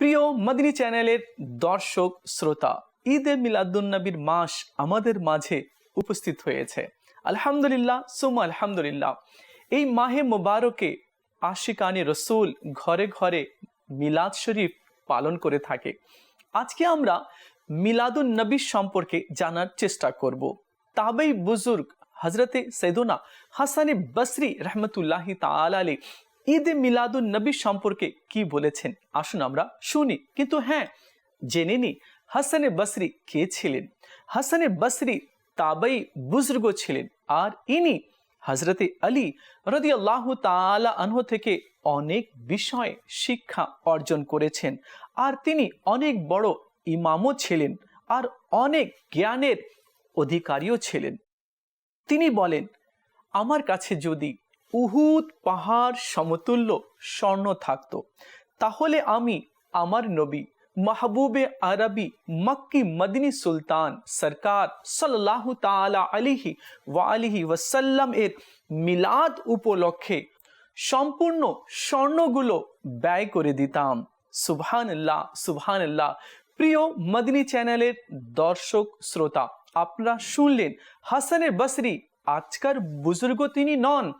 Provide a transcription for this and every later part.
প্রিয় মদিনী চ্যানেলের দর্শক, শ্রোতা, ঈদে মিলাদুন্নবীর মাস আমাদের মাঝে উপস্থিত হয়েছে। আলহামদুলিল্লাহ সুমা আলহামদুলিল্লাহ। এই মাহে মোবারকে আশিকানি রসুল ঘরে ঘরে মিলাদ শরীফ পালন করে থাকে। আজকে আমরা মিলাদুন নবী সম্পর্কে জানার চেষ্টা করব। তাবেই বুজুর্গ হজরতে সৈদুনা হাসানি বসরি রহমতুল্লাহি তাআলা ঈদে মিলাদুন নবী সম্পর্কে কি বলেছেন? আসুন আমরা শুনি। কিন্তু হ্যাঁ জেনে নি, হাসানে বসরি কে ছিলেন? হাসানে বসরি তাবাই বুজুর্গ ছিলেন। আর ইনি হজরতে আলী রদি আল্লাহ তালা আনহ থেকে অনেক বিষয়ে শিক্ষা অর্জন করেছেন। আর তিনি অনেক বড় ইমামও ছিলেন আর অনেক জ্ঞানের অধিকারীও ছিলেন। তিনি বলেন, আমার কাছে যদি উহুদ পাহাড় সমতুল্য স্বর্ণ থাকতো। তাহলে আমি আমার নবী মাহবুবে আরবি মক্কি মদিনী সুলতান সরকার সাল্লাহ তালা আলিহি ওয়া আলিহি ওয়াসাল্লাম এর মিলাদ উপলক্ষে সম্পূর্ণ স্বর্ণগুলো ব্যয় করে দিতাম। সুবহানাল্লাহ সুবহানাল্লাহ। প্রিয় মদিনী চ্যানেলের দর্শক, শ্রোতা, আপনারা শুনলেন হাসানের বসরি। আজকার বুজুর্গ তিনি নন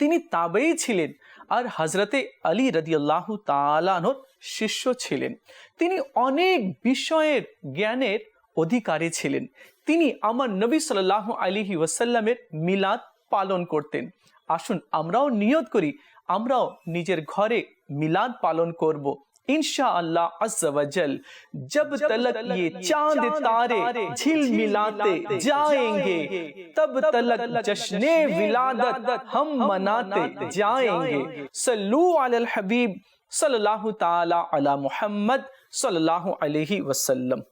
তিনি তাবেই ছিলেন আর হজরতে আলী রদিয়াল্লাহ তালানোর শিষ্য ছিলেন। তিনি অনেক বিষয়ের জ্ঞানের অধিকারী ছিলেন। তিনি আমার নবী সাল্লাহ আলিহি ওয়াসাল্লামের মিলাদ পালন করতেন। আসুন আমরাও নিয়ত করি, আমরাও নিজের ঘরে মিলাদ পালন করব। انشاءاللہ عز و جل جب تلک یہ چاند تارے جھل ملاتے جائیں گے تب تلک جشن ولادت ہم مناتے جائیں گے۔ سلو علی الحبیب صلی اللہ تعالی علی محمد صلی اللہ علیہ وسلم۔